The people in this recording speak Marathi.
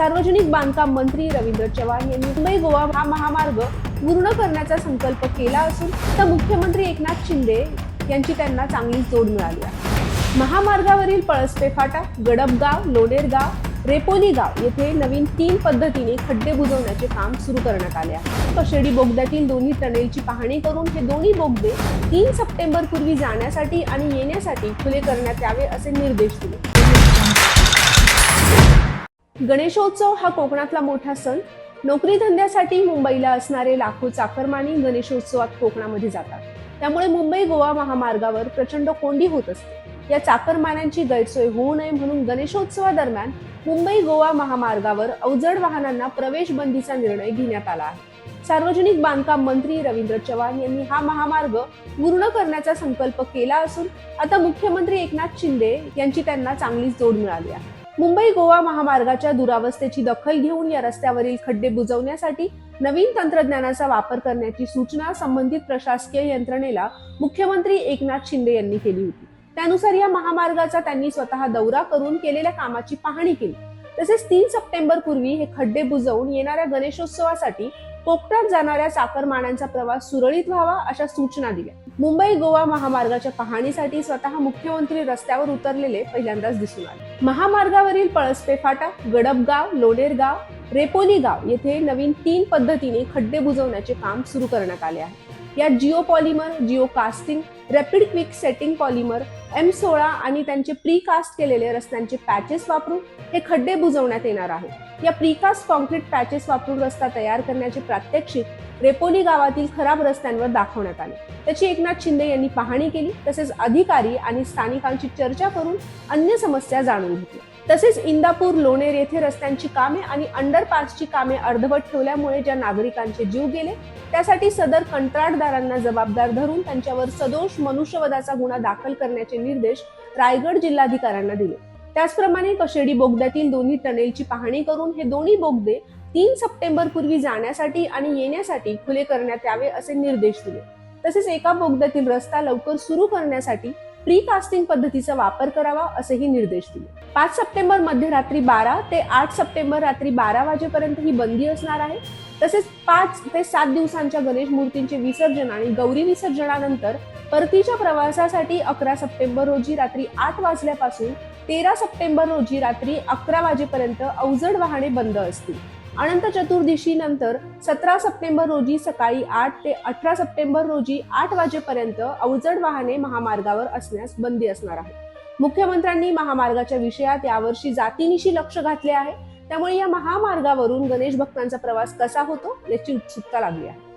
सार्वजनिक बांधकाम मंत्री रवींद्र चव्हाण यांनी मुंबई गोवा हा महामार्ग पूर्ण करण्याचा संकल्प केला असून तर मुख्यमंत्री एकनाथ शिंदे यांची त्यांना चांगली जोड मिळाली आहे. महामार्गावरील पळसपे फाटा गडपगाव लोणेरगाव रेपोली गाव येथे नवीन तीन पद्धतीने खड्डे बुजवण्याचे काम सुरू करण्यात आले आहे. कशेडी बोगद्यातील दोन्ही टनेलची पाहणी करून हे दोन्ही बोगदे तीन सप्टेंबर पूर्वी जाण्यासाठी आणि येण्यासाठी खुले करण्यात यावे असे निर्देश दिले. गणेशोत्सव हा कोकणातला मोठा सण. नोकरी धंद्यासाठी मुंबईला असणारे लाखो चाकरमानी गणेशोत्सवात कोकणामध्ये जातात. त्यामुळे मुंबई गोवा महामार्गावर प्रचंड कोंडी होत असते. या चाकरमान्यांची गैरसोय होऊ नये म्हणून गणेशोत्सवादरम्यान मुंबई गोवा महामार्गावर अवजड वाहनांना प्रवेश बंदीचा निर्णय घेण्यात आला आहे. सार्वजनिक बांधकाम मंत्री रवींद्र चव्हाण यांनी हा महामार्ग पूर्ण करण्याचा संकल्प केला असून आता मुख्यमंत्री एकनाथ शिंदे यांची त्यांना चांगलीच जोड मिळाली आहे. मुंबई गोवा महामार्गाच्या दुरावस्थेची दखल घेऊन या रस्त्यावरील खड्डे बुजवण्यासाठी नवीन तंत्रज्ञानाचा वापर करण्याची सूचना संबंधित प्रशासकीय यंत्रणेला मुख्यमंत्री एकनाथ शिंदे यांनी केली होती. त्यानुसार या महामार्गाचा त्यांनी स्वतः दौरा करून केलेल्या कामाची पाहणी केली. तसेच तीन सप्टेंबर पूर्वी हे खड्डे बुजवून येणाऱ्या गणेशोत्सवासाठी कोकणात जाणाऱ्या चाकरमान्यांचा प्रवास सुरळीत व्हावा अशा सूचना दिल्या. मुंबई गोवा महामार्गाच्या पाहणीसाठी स्वतः मुख्यमंत्री रस्त्यावर उतरलेले पहिल्यांदाच दिसून आले. महामार्गावरील पळसपे फाटा गडपगाव लोणेरगाव रेपोली गाव येथे नवीन तीन पद्धतीने खड्डे बुजवण्याचे काम सुरू करण्यात आले आहे. यात geo polymer geo casting rapid quick setting polymer M सोळा आणि त्यांचे प्री कास्ट केलेले रस्त्यांचे पॅचेस वापरून हे खड्डे बुजवण्यात येणार आहे या प्रीकास्ट कॉन्क्रीट पॅचेस वापरून रस्ता तयार करण्याचे प्रात्यक्षिक रेपोली गावातील खराब रस्त्यांवर दाखवण्यात आले. त्याची एकनाथ शिंदे यांनी पाहणी केली तसेच अधिकारी आणि स्थानिकांची चर्चा करून अन्य समस्या जाणून घेतल्या. तसेच इंदापूर लोणेर येथे रस्त्यांची कामे आणि अंडरपासची कामे अर्धवट ठेवल्यामुळे ज्या नागरिकांचे जीव गेले त्यासाठी सदर कंत्राटदारांना जबाबदार धरून त्यांच्यावर सदोष मनुष्यवधाचा गुन्हा दाखल करण्याचे निर्देश रायगड जिल्हाधिकाऱ्यांना दिले. त्याचप्रमाणे कशेडी बोगद्यातील दोन्ही टनेलची पाहणी करून हे दोन्ही बोगदे तीन सप्टेंबर पूर्वी जाण्यासाठी आणि येण्यासाठी खुले करण्यात यावे असे निर्देश दिले. तसेच एका बोगद्यातील रस्ता लवकर सुरू करण्यासाठी प्री कास्टिंग पद्धतीचा वापर करावा असेही निर्देश दिले. पाच सप्टेंबर मध्यरात्री बारा ते आठ सप्टेंबर रात्री बारा वाजेपर्यंत ही बंदी असणार आहे. तसेच पाच ते सात दिवसांच्या गणेश मूर्तींचे विसर्जन आणि गौरी विसर्जनानंतर परतीच्या प्रवासासाठी अकरा सप्टेंबर रोजी रात्री आठ वाजल्यापासून तेरा सप्टेंबर रोजी रात्री अकरा वाजेपर्यंत अवजड वाहने बंद असतील. अनंत चतुर्दशी नंतर सतरा सप्टेंबर रोजी सकाळी आठ ते अठरा सप्टेंबर रोजी आठ वाजेपर्यंत अवजड वाहने महामार्गावर असण्यास बंदी असणार आहे. मुख्यमंत्र्यांनी महामार्गाच्या विषयात यावर्षी जातीनिशी लक्ष घातले आहे. त्यामुळे या महामार्गावरून गणेश भक्तांचा प्रवास कसा होतो याची उत्सुकता लागली आहे.